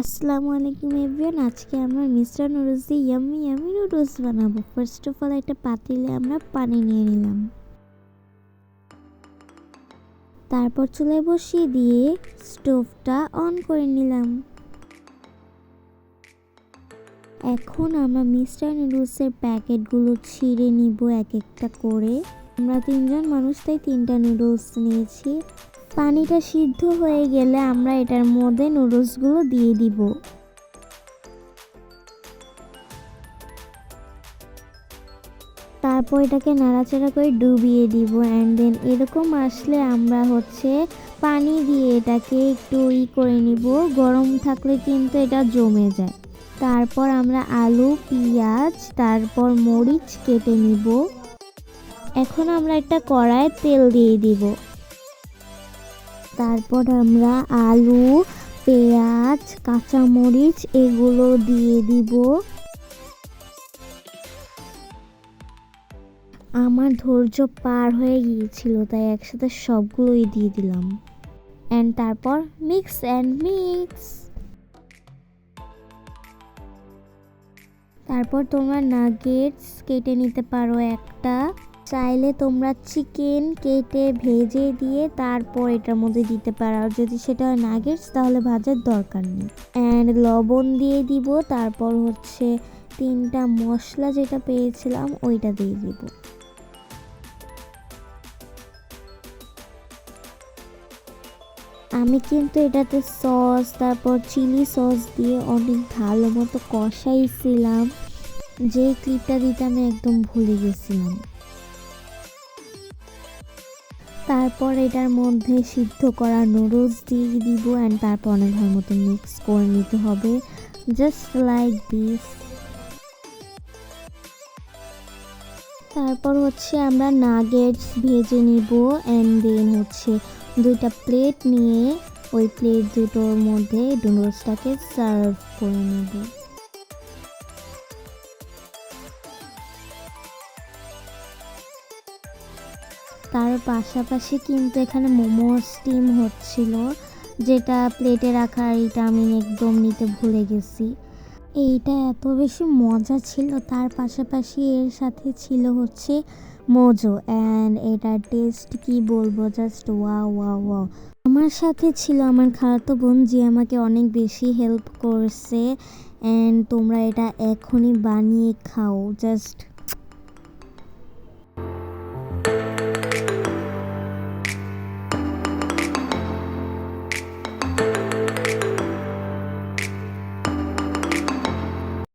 আসসালামু আলাইকুম এভরিওয়ান, আজকে আমরা মিস্টার নুডলস দিয়ে ইয়ামি ইয়ামি নুডলস বানাবো। ফার্স্ট অফ অল একটা পাতিলে আমরা পানি নিয়ে নিলাম। তারপর চুলায় বসিয়ে দিয়ে স্টোভটা অন করে নিলাম। এখন আমরা মিস্টার নুডলসের প্যাকেটগুলো ছিঁড়ে নিব এক একটা করে। আমরা তিনজন মানুষ, তাই তিনটা নুডলস নিয়েছি। পানিটা সিদ্ধ হয়ে গেলে আমরা এটার মধ্যে নুডলসগুলো দিয়ে দিব। তারপর এটাকে নাড়াচাড়া করে ডুবিয়ে দিব অ্যান্ড দেন এরকম আসলে আমরা হচ্ছে পানি দিয়ে এটাকে একটু ই করে নিব। গরম থাকলে কিন্তু এটা জমে যায়। তারপর আমরা আলু, পেঁয়াজ, তারপর মরিচ কেটে নিব। এখন আমরা একটা কড়ায় তেল দিয়ে দিব। তারপর আমরা আলু, পেঁয়াজ, কাঁচামরিচ এগুলো দিয়ে দিব। আমার ধৈর্য পার হয়ে গিয়েছিল, তাই একসাথে সবগুলোই দিয়ে দিলাম। অ্যান্ড তারপর মিক্স অ্যান্ড মিক্স তারপর তোমরা নাগেটস কেটে নিতে পারো একটা। চাইলে তোমরা চিকেন কেটে ভেজে দিয়ে তারপর এটার মধ্যে দিতে পারো। আর যদি সেটা নাগেটস তাহলে ভাজার দরকার নেই। অ্যান্ড লবণ দিয়ে দিব, তারপর হচ্ছে তিনটা মশলা যেটা পেয়েছিলাম, ওইটা দিয়ে দিব। আমি কিন্তু এটাতে সস তারপর চিলি সস দিয়ে অনেক ভালো মতো কষাইছিলাম। যে ক্লিপটা দিতে আমি একদম ভুলে গেছিলাম। তারপর এটার মধ্যে সিদ্ধ করা নুডলস দিয়ে দিব অ্যান্ড তারপর অনেক ভালো মতো মিক্স করে নিতে হবে। জাস্ট লাইক দিস তারপর হচ্ছে আমরা নাগেটস ভেজে নিব অ্যান্ড দেন হচ্ছে দুইটা প্লেট নিয়ে ওই প্লেট দুটোর মধ্যে নুডলসটাকে সার্ভ করে নেব। তার পাশাপাশি কিন্তু এখানে মোমো স্টিম হচ্ছিল, যেটা প্লেটে রাখা এইটা আমি একদম নিতে ভুলে গেছি। এইটা এত বেশি মজা ছিল, তার পাশাপাশি এর সাথে ছিল হচ্ছে মোজো অ্যান্ড এটার টেস্ট কি বলব জাস্ট ওয়া ওয়া ওয়া আমার সাথে ছিল আমার খালাতো বোন, যে আমাকে অনেক বেশি হেল্প করছে অ্যান্ড তোমরা এটা এখনই বানিয়ে খাও জাস্ট